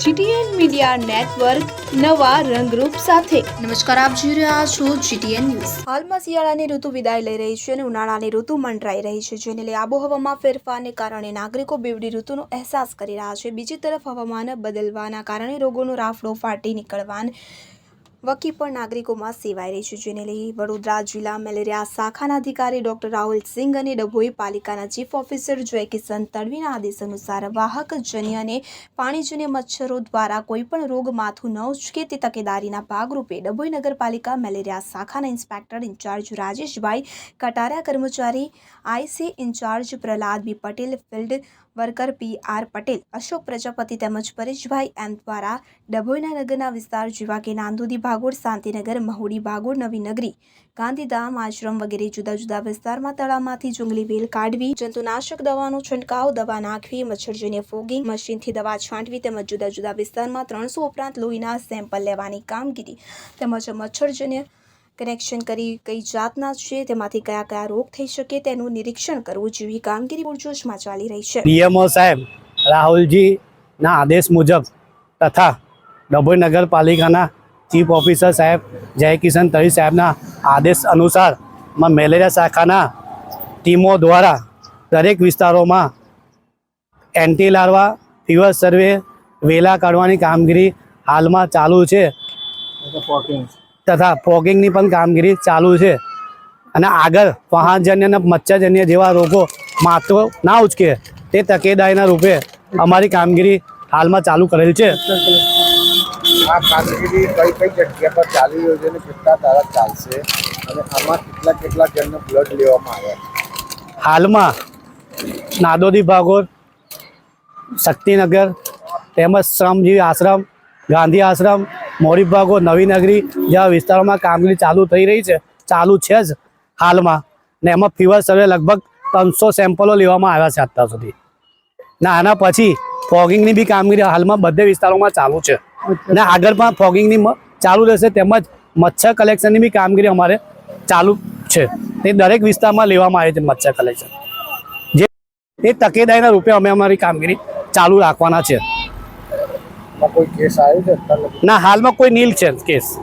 GTN media network નવા રંગરૂપ સાથે. નમસ્કાર આપ જોઈ રહ્યા છો જીટીએન ન્યૂઝ. હાલમાં શિયાળાની ઋતુ વિદાય લઈ રહી છે અને ઉનાળાની ઋતુ મંડરાઈ રહી છે. જેને લઈ આબોહવામાં ફેરફારને કારણે નાગરિકો બેવડી ઋતુનો અહેસાસ કરી રહ્યા છે. બીજી તરફ હવામાન બદલવાના કારણે રોગોનો રાફડો ફાટી નીકળવાન વકી પણ નાગરિકોમાં સેવાઈ રહી છે, જેને લઈ વડોદરા જિલ્લા મેલેરિયા શાખાના અધિકારી ડોક્ટર રાહુલ સિંઘ અને ડભોઈ પાલિકાના ચીફ ઓફિસર જય કિશન તડવીના આદેશ અનુસાર વાહકજન્ય અને પાણીજન્ય મચ્છરો દ્વારા કોઈપણ રોગ માથું ન ઉચકે તે તકેદારીના ભાગરૂપે ડભોઈ નગરપાલિકા મેલેરિયા શાખાના ઇન્સ્પેક્ટર ઇન્ચાર્જ રાજેશભાઈ કટારા કર્મચારી IC incharge Prahlad B Patel field worker P R Patel, Ashok Prajapati તેમજ પરેશભાઈ એમ દ્વારા ડભોઈના નગરના વિસ્તાર જેવા કે નાંદોદી ભાગોળ, શાંતિનગર, મહુડી ભાગોળ નવીનગરી ગાંધીધામ આશ્રમ વગેરે જુદા જુદા વિસ્તારમાં તળાવમાંથી જંગલી વેલ કાઢવી, જંતુનાશક દવાનો છંટકાવ, દવા નાખવી, મચ્છરજન્ય ફોગિંગ, મશીનથી દવા છાંટવી તેમજ જુદા જુદા વિસ્તારમાં ત્રણસો ઉપરાંત લોહીના સેમ્પલ લેવાની કામગીરી તેમજ મચ્છરજન્ય કનેક્શન કરી કઈ જાતના છે, તેમાંથી કયા કયા રોગ થઈ શકે તેનું નિરીક્ષણ કરવું જેવી કામગીરી પૂરજોશમાં ચાલી રહી છે. પીએમઓ સાહેબ રાહુલજીના આદેશ મુજબ તથા ડભોઈ નગરપાલિકાના ચીફ ઓફિસર સાહેબ જયકિશન તરી સાહેબના આદેશ અનુસાર મેલેરિયા શાખાના ટીમો દ્વારા દરેક વિસ્તારોમાં એન્ટી લાર્વા ફીવર સર્વે, વેલા કાઢવાની કામગીરી હાલમાં ચાલુ છે. તથા ફોગિંગની પણ કામગીરી ચાલુ છે. અને આગળ વાહનજન્ય અને મચ્છરજન્ય જેવા રોગો માત્ર ના ઉચકે તે તકેદારીના રૂપે અમારી કામગીરી હાલમાં ચાલુ કરેલ છે. આ કામગીરી કઈ કઈ જગ્યા પર ચાલી રહ્યું છે અને કેટલા તારા ચાલશે? અને આમાં કેટલા કેટલા જણનો બ્લડ લેવામાં આવ્યા હાલમાં નાદોદી ભાગોર શક્તિનગર તેમજ શ્રમજીવી આશ્રમ ગાંધી આશ્રમ મોરી ભાગોળ નવીનગરી જેવા વિસ્તારોમાં કામગીરી ચાલુ થઈ રહી છે. ચાલુ છે જ હાલમાં. ને એમાં ફીવર સર્વે લગભગ ત્રણસો સેમ્પલો લેવામાં આવ્યા છે અત્યાર સુધી. ના આના પછી ફોગિંગની બી કામગીરી હાલમાં બધે વિસ્તારોમાં ચાલુ છે. ને આગળ પણ ફોગિંગની ચાલુ રહેશે તેમજ મચ્છર કલેક્શનની બી કામગીરી અમારે ચાલુ છે. તે દરેક વિસ્તારમાં લેવામાં આવે છે મચ્છર કલેક્શન જે એ તકેદારીના રૂપે અમે અમારી કામગીરી ચાલુ રાખવાના છે. કોઈ કેસ આવ્યો છે? ના હાલમાં કોઈ નીલ છે કેસ.